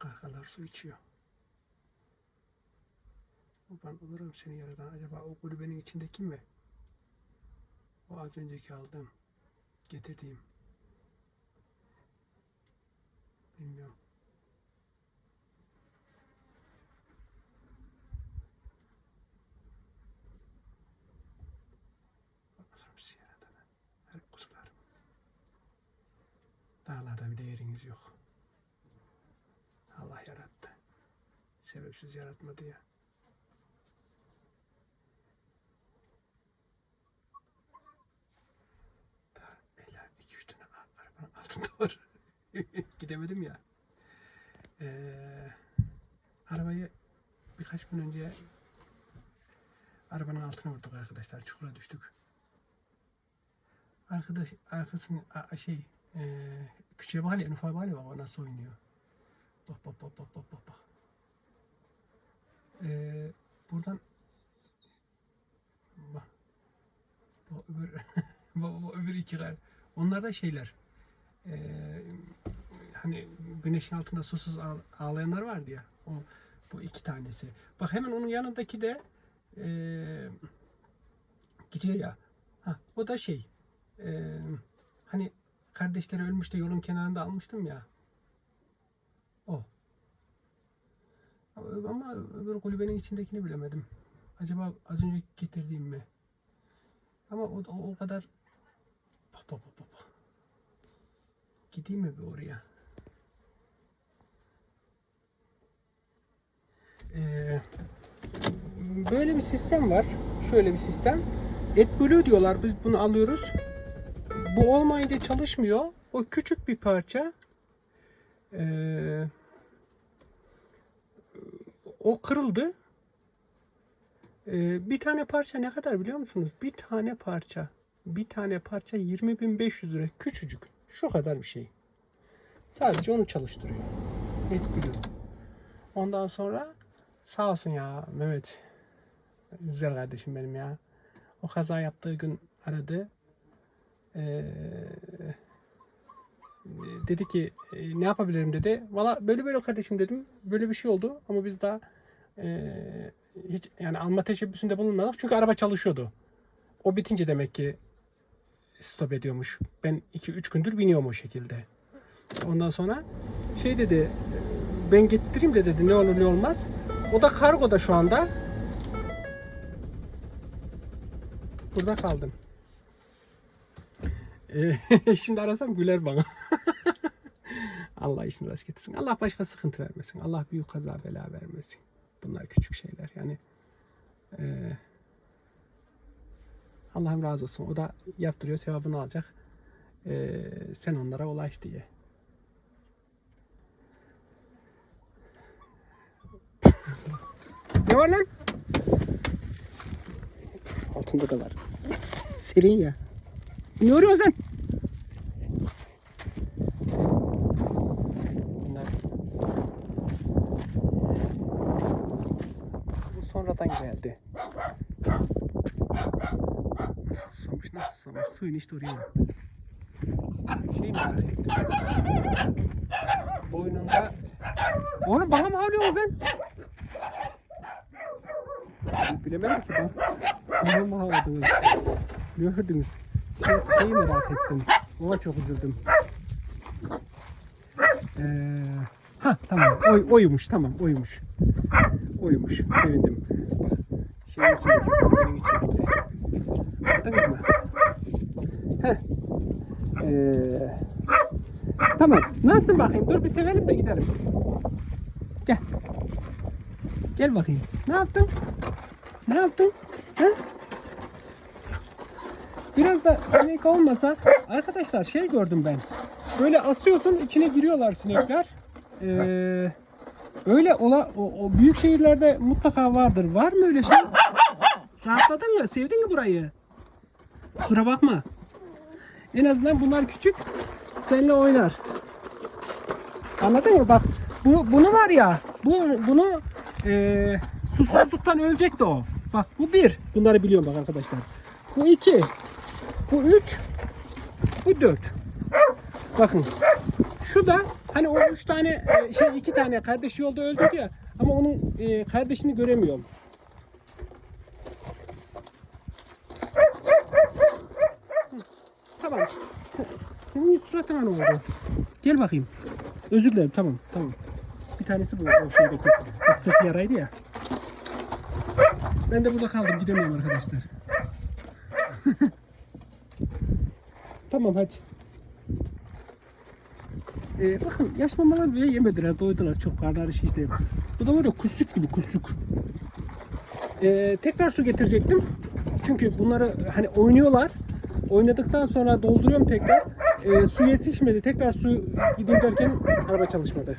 Kargalar su içiyor. Kurban olurum seni yaradan. Acaba o kulübenin içindeki mi? O az önceki aldığım, getirdiğim. Bilmiyorum. Her kuzularım. Dağlarda bile yeriniz yok. Allah yarattı. Sebepsiz yaratmadı ya. Daha illa iki üç tane arabanın altında var. Gidemedim ya. Ee, arabayı birkaç gün önce arabanın altına vurduk arkadaşlar. Çukura düştük. Arkadaş arkasını a- şey e, küçüğe bak hele ufağa bak hele bak o nasıl oynuyor. Bak bak bak bak bak bak bak. Ee, buradan bak. Bu öbür, bu, bu öbür iki kar. Onlar da şeyler. Ee, hani güneşin altında susuz ağ- ağlayanlar vardı ya. O bu iki tanesi. Bak hemen onun yanındaki de ee, gidiyor ya. Ha, o da şey. ee, hani kardeşleri ölmüş de yolun kenarında almıştım ya. Ama öbür kulübenin içindekini bilemedim. Acaba az önce getirdiğim mi? Ama o, o, o kadar... Bak bak. bak. Gideyim mi bir oraya? Ee, böyle bir sistem var. Şöyle bir sistem. AdBlue diyorlar. Biz bunu alıyoruz. Bu olmayınca çalışmıyor. O küçük bir parça. Ee, o kırıldı. Ee, bir tane parça ne kadar biliyor musunuz? Bir tane parça. Bir tane parça 20.500 lira. Küçücük. Şu kadar bir şey. Sadece onu çalıştırıyor. Etkiliyor. Ondan sonra sağ olsun ya Mehmet. Güzel kardeşim benim ya. O kaza yaptığı gün aradı. Ee, dedi ki "E, ne yapabilirim dedi. Valla böyle böyle kardeşim dedim. Böyle bir şey oldu ama biz daha e, hiç yani alma teşebbüsünde bulunmadık. Çünkü araba çalışıyordu. O bitince demek ki stop ediyormuş. Ben 2-3 gündür biniyorum o şekilde. Ondan sonra şey dedi ben getireyim de dedi ne olur ne olmaz. O da kargoda şu anda. Burada kaldım. Ee, şimdi arasam güler bana. Allah işini rast getirsin. Allah başka sıkıntı vermesin. Allah büyük kaza bela vermesin. Bunlar küçük şeyler. Yani eee Allah'ım razı olsun. O da yaptırıyor, sevabını alacak. Eee, sen onlara ulaş diye. ne var lan? Altında da var. Serin ya. Ne arıyorsun sen? Bunlar bu sonradan geldi. Nasıl susamış, nasıl susamış? Suyun işte oraya bak. Şey merak ettim. Boynunda... Oğlum bana mı havlıyorsun sen? Bilemedim ki ben. Bana mı havladınız? Gördünüz. Şey, şeyi merak ettim. Ona çok üzüldüm. Ee, ha tamam. Oy, oymuş tamam oymuş. Oymuş. Sevindim. Şeyin içindeki, kulübenin içindeki. Anladınız mı? Ee, tamam. Nasılsın bakayım? Dur bir sevelim de gidelim. Gel. Gel bakayım. Ne yaptın? Ne yaptın? Ha? Biraz da sinek olmasa arkadaşlar şey gördüm ben. Böyle asıyorsun içine giriyorlar sinekler. Ee, öyle ola o, o büyük şehirlerde mutlaka vardır. Var mı öyle şey? Rahatladın mı? Sevdin mi burayı? Kusura bakma. En azından bunlar küçük. Seninle oynar. Anladın mı? Bak bu bunu var ya. Bu bunu eee susuzluktan ölecekti o. Bak bu bir. Bunları biliyorum bak arkadaşlar. Bu iki. Bu üç. Bu dört. Bakın. Şu da hani o üç tane e, şey iki tane kardeşi yolda öldürdü ya ama onun e, kardeşini göremiyorum. Tamam. Se- Senin suratına ne oldu? Gel bakayım. Özür dilerim tamam tamam. Bir tanesi bu o şeydeki. Bak sırtı yaraydı ya. Ben de burada kaldım gidemiyorum arkadaşlar. tamam hadi. Ee, bakın yaş mamalar bile yemediler, doydular. Çok karnları şişti. Bu da böyle kusuk gibi kusuk. Ee, tekrar su getirecektim. Çünkü bunları hani oynuyorlar. Oynadıktan sonra dolduruyorum tekrar. Ee, su yetişmedi. Tekrar su gideyim derken araba çalışmadı.